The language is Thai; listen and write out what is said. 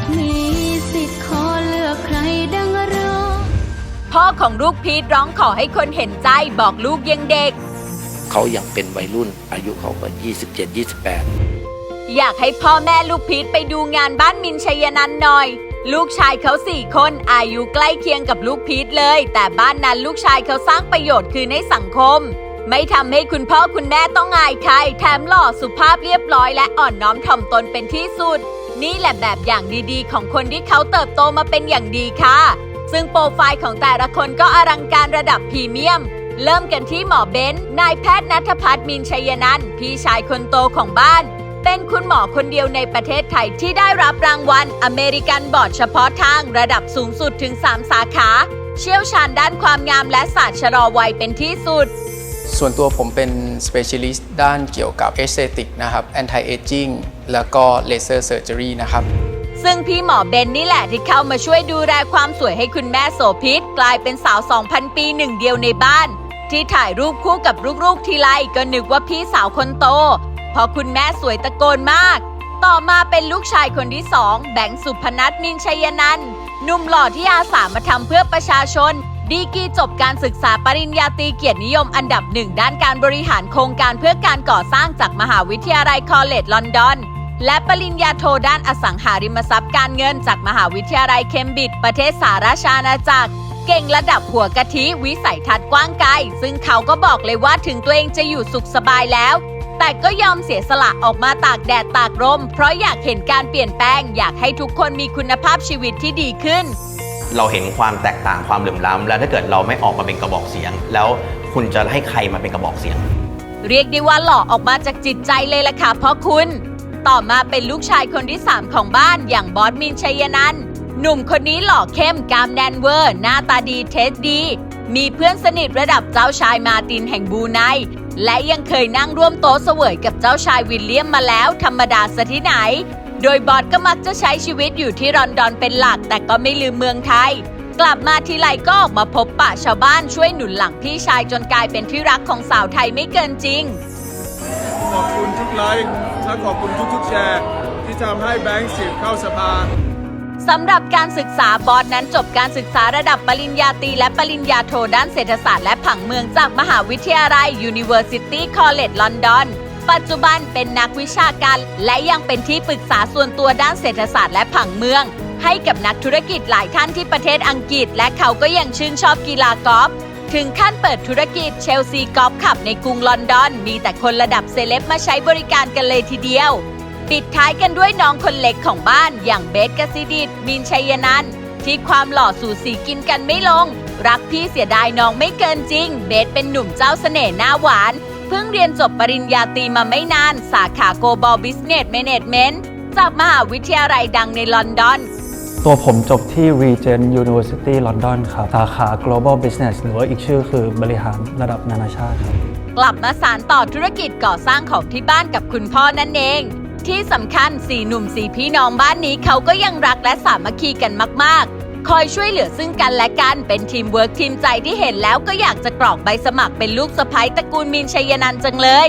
ากมีสิทธิ์ขอเลือกใครดังเราพ่อของลูกพีทร้องขอให้คนเห็นใจบอกลูกยังเด็ก เขายังเป็นวัยรุ่น อายุเขาก็27 28 อยากให้พ่อแม่ลูกพีทไปดูงานบ้านมินชัยนันท์หน่อย ลูกชายเขาสี่คนอายุใกล้เคียงกับลูกพีทเลย แต่บ้านนั้นลูกชายเขาสร้างประโยชน์คืนให้สังคม ไม่ทำให้คุณพ่อคุณแม่ต้องอายใคร แถมหล่อสุภาพเรียบร้อยและอ่อนน้อมถ่อมตนเป็นที่สุด นี่แหละแบบอย่างดีๆ ของคนที่เขาเติบโตมาเป็นอย่างดีค่ะ ซึ่งโปรไฟล์ของแต่ละคนก็อลังการระดับพรีเมียม เริ่มกันที่หมอเบนซ์นายแพทย์นัทพัฒน์มินชัยนันท์พี่ชายคนโตของบ้าน เป็นคุณหมอคนเดียวในประเทศไทยที่ได้รับรางวัลอเมริกันบอร์ดเฉพาะทางระดับสูงสุดถึง 3 สาขา เชี่ยวชาญด้านความงามและศาสตร์ชะลอวัยเป็นที่สุด ส่วนตัวผมเป็น specialist ด้านเกี่ยวกับ aesthetic นะครับ anti aging แล้วก็ laser surgery นะครับ ซึ่งพี่หมอเบนนี่แหละที่เข้ามาช่วยดูแลความสวยให้คุณแม่โสพิษ กลายเป็นสาว 2,000 ปีหนึ่งเดียวในบ้าน ที่ถ่ายรูปคู่กับลูกๆทีไรก็นึกว่าพี่สาวคนโต เพราะคุณแม่สวยตะโกนมาก ต่อมาเป็นลูกชายคนที่สองแบงค์สุพนัทมินชัยนันหนุ่มหล่อที่อาสามาทำเพื่อประชาชน ดีกีจบการศึกษาปริญญาตรีเกียรตินิยมอันดับหนึ่งด้านการบริหารโครงการเพื่อการก่อสร้างจากมหาวิทยาลัยคอลเลจลอนดอน และปริญญาโทด้านอสังหาริมทรัพย์การเงินจากมหาวิทยาลัยเคมบริดจ์ประเทศสหราชอาณาจักรเก่งระดับหัวกะทิวิสัยทัศน์กว้างไกล ซึ่งเขาก็บอกเลยว่าถึงตัวเองจะอยู่สุขสบายแล้ว แต่ก็ยอมเสียสละออกมาตากแดดตากลมเพราะอยากเห็นการเปลี่ยนแปลง อยากให้ทุกคนมีคุณภาพชีวิตที่ดีขึ้น เราเห็นความแตกต่างความเหลื่อมล้ำ แล้วถ้าเกิดเราไม่ออกมาเป็นกระบอกเสียง แล้วคุณจะให้ใครมาเป็นกระบอกเสียง เรียกได้ว่าหล่อออกมาจากจิตใจเลยล่ะค่ะเพ่อคุณ ต่อมาเป็นลูกชายคนที่ 3 ของบ้านอย่างบอสมินชัยนันท์หนุ่มคนนี้หล่อเข้มกามแดนเวอร์ หน้าตาดีเทสดี มีเพื่อนสนิทระดับเจ้าชายมาตินแห่งบูไนและยังเคยนั่งร่วมโต๊ะเสวยกับเจ้าชายวิลเลียมมาแล้วธรรมดาซะที่ไหน โดยบอสก็มักจะใช้ชีวิตอยู่ที่ลอนดอนเป็นหลัก แต่ก็ไม่ลืมเมืองไทย กลับมาทีไรก็ออกมาพบปะชาวบ้านช่วยหนุนหลังพี่ชายจนกลายเป็นที่รักของสาวไทยไม่เกินจริง ขอบคุณทุกไลค์และขอบคุณทุกๆแชร์ ที่ทำให้แบงค์สิบเข้าสภาสำหรับการศึกษาบอสนั้นจบการศึกษาระดับปริญญาตรีและปริญญาโทด้านเศรษฐศาสตร์และผังเมืองจากมหาวิทยาลัย University College London ปัจจุบันเป็นนักวิชาการ และยังเป็นที่ปรึกษาส่วนตัวด้านเศรษฐศาสตร์และผังเมือง ให้กับนักธุรกิจหลายท่านที่ประเทศอังกฤษ และเขาก็ยังชื่นชอบกีฬากอล์ฟถึงขั้นเปิดธุรกิจเชลซีกอล์ฟขับในกรุงลอนดอน มีแต่คนระดับเซเลบมาใช้บริการกันเลยทีเดียว ปิดท้ายกันด้วยน้องคนเล็กของบ้านอย่างเบสกสิดิตมินชัยนันท์ที่ความหล่อสู่สีกินกันไม่ลง รักพี่เสียดายน้องไม่เกินจริง เบสเป็นหนุ่มเจ้าเสน่ห์หน้าหวาน เพิ่งเรียนจบปริญญาตรีมาไม่นาน สาขา Global Business Management จากมหาวิทยาลัยดังในลอนดอน ตัวผมจบที่ Regent University London ครับ สาขา Global Business หรือว่าอีกชื่อคือบริหารระดับนานาชาติครับ กลับมาสานต่อธุรกิจก่อสร้างของที่บ้านกับคุณพ่อนั่นเอง ที่สำคัญสี่หนุ่มสี่พี่น้องบ้านนี้เขาก็ยังรักและสามัคคีกันมาก ๆ คอยช่วยเหลือซึ่งกันและกัน เป็นทีมเวิร์กทีมใจที่เห็นแล้วก็อยากจะกรอกใบสมัครเป็นลูกสะใภ้ตระกูลมินชัยนันจังเลย